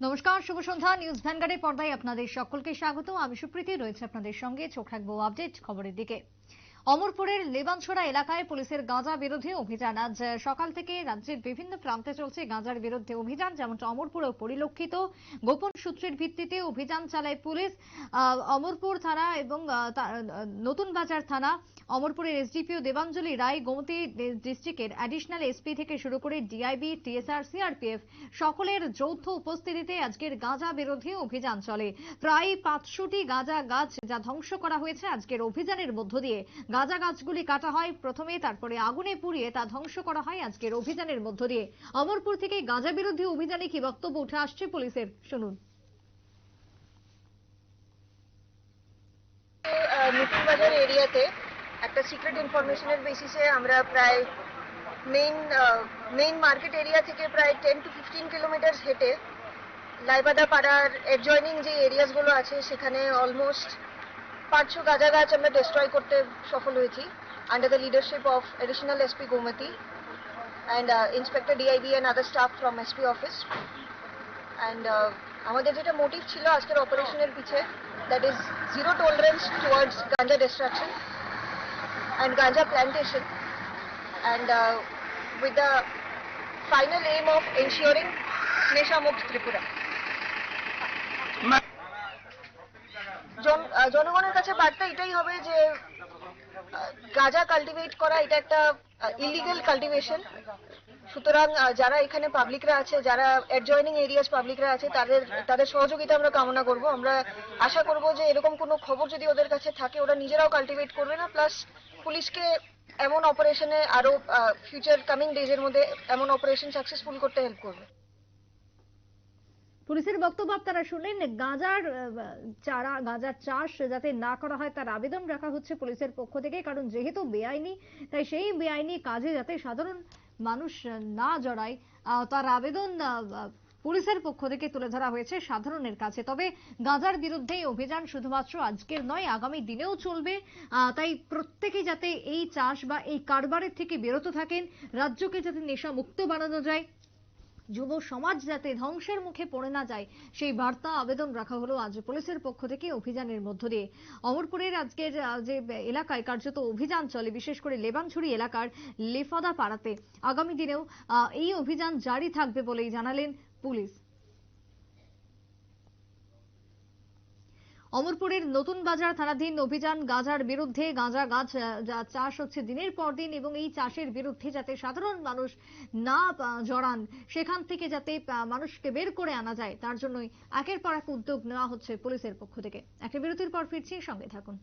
নমস্কার, শুভ সন্ধ্যা। নিউজ ভ্যানগার্ডের পর্দায় আপনাদের সকলকে স্বাগত আমি সুপ্রীতি, রয়েছে আপনাদের সঙ্গে। চোখ রাখব আপডেট খবরের দিকে। অমরপুরের লেবানছড়া এলাকায় পুলিশের গাঁজা বিরোধী অভিযান। আজ সকাল থেকে রাজ্যের বিভিন্ন প্রান্তে চলছে গাঁজার বিরুদ্ধে অভিযান, যেমনটা অমরপুরেও পরিলক্ষিত। গোপন সূত্রের ভিত্তিতে অভিযান চালায় পুলিশ। অমরপুর থানা এবং নতুন বাজার থানা, অমরপুরের এসডিপিও দেবাঞ্জলি রায়, গোমতী ডিস্ট্রিক্টের অ্যাডিশনাল এসপি থেকে শুরু করে ডিআইবি, টিএসআর, সিআরপিএফ, সকলের যৌথ উপস্থিতিতে আজকের গাঁজা বিরোধী অভিযান চলে। প্রায় পাঁচশোটি গাঁজা গাছ যা ধ্বংস করা হয়েছে আজকের অভিযানের মধ্য দিয়ে। গাঁজা গাছগুলি কাটা হয়, প্রথমে তারপরে আগুনে পুড়িয়ে তা ধ্বংস করা হয় আজকের অভিযানের মধ্য দিয়ে। অমরপুর থেকে গাঁজা বিরোধী অভিযানে কি বক্তব্য উঠে আসছে পুলিশের? শুনুন। বাজার এরিয়াতে একটা সিক্রেট ইনফরমেশনের বেসিসে আমরা প্রায় মেইন মেইন মার্কেট এরিয়া থেকে প্রায় টেন টু ফিফটিন কিলোমিটার হেঁটে লাইবাদা পাড়ার অ্যাডজয়নিং যে এরিয়াসগুলো আছে, সেখানে অলমোস্ট পাঁচশো গাঁজা গাছ আমরা ডিস্ট্রয় করতে সফল হয়েছি। Under the leadership of additional SP Gomati and inspector DIB and other staff from SP office and আমাদের যেটা মোটিভ ছিল আজকের অপারেশনের পিছে that is zero tolerance towards ganja destruction and ganja plantation and with the final aim of ensuring নেশামুক্ত Tripura জনগণের কাছে বার্তা এটাই হবে যে গাঁজা কাল্টিভেট করা এটা একটা ইলিগেল কাল্টিভেশন সুতরাং যারা এখানে পাবলিকরা আছে, যারা অ্যাডজয়নিং এরিয়াস পাবলিকরা আছে, তাদের তাদের সহযোগিতা আমরা কামনা করব। আমরা আশা করব যে এরকম কোনো খবর যদি ওদের কাছে থাকে, ওরা নিজেরাও কাল্টিভেট করবে না। প্লাস পুলিশকে এমন অপারেশনে আরও ফিউচার কামিং ডেজের মধ্যে এমন অপারেশন সাকসেসফুল করতে হেল্প করবে। পুলিশের বক্তব্য আপনারা শুনলেন, গাঁজার চারা, গাঁজার চাষ যাতে না করা হয় তার আবেদন রাখা হচ্ছে পুলিশের পক্ষ থেকে, কারণ যেহেতু বেআইনি, তাই সেই বেআইনি কাজে যাতে সাধারণ মানুষ না জড়ায় তার আবেদন পুলিশের পক্ষ থেকে তুলে ধরা হয়েছে সাধারণের কাছে। তবে গাঁজার বিরুদ্ধে অভিযান শুধুমাত্র আজকের নয়, আগামী দিনেও চলবে। তাই প্রত্যেকে যাতে এই চাষ বা এই কারবারের থেকে বিরত থাকেন, রাজ্যকে যাতে নেশা মুক্ত বানানো যায় যুব সমাজ যাতে ধ্বংসের মুখে পড়ে না যায়, সেই বার্তা আবেদন রাখা হলো আজ পুলিশের পক্ষ থেকে অভিযানের মধ্য দিয়ে। অমরপুরের আজকের যে এলাকায় কার্যত অভিযান চলে, বিশেষ করে লেবানছড়ি এলাকার লেফাদা পাড়াতে আগামী দিনেও এই অভিযান জারি থাকবে বলেই জানালেন পুলিশ। অমরপুরের নতুন বাজার থানাধীন অভিযান গাঁজার বিরুদ্ধে গাঁজা গাছ যা চাষ হচ্ছে দিনের পর দিন এবং এই চাষের বিরুদ্ধে যাতে সাধারণ মানুষ না জড়ান, সেখান থেকে যাতে মানুষকে বের করে আনা যায়, তার জন্যই একের পর এক উদ্যোগ নেওয়া হচ্ছে পুলিশের পক্ষ থেকে। একটা বিরতির পর ফিরছি, সঙ্গে থাকুন।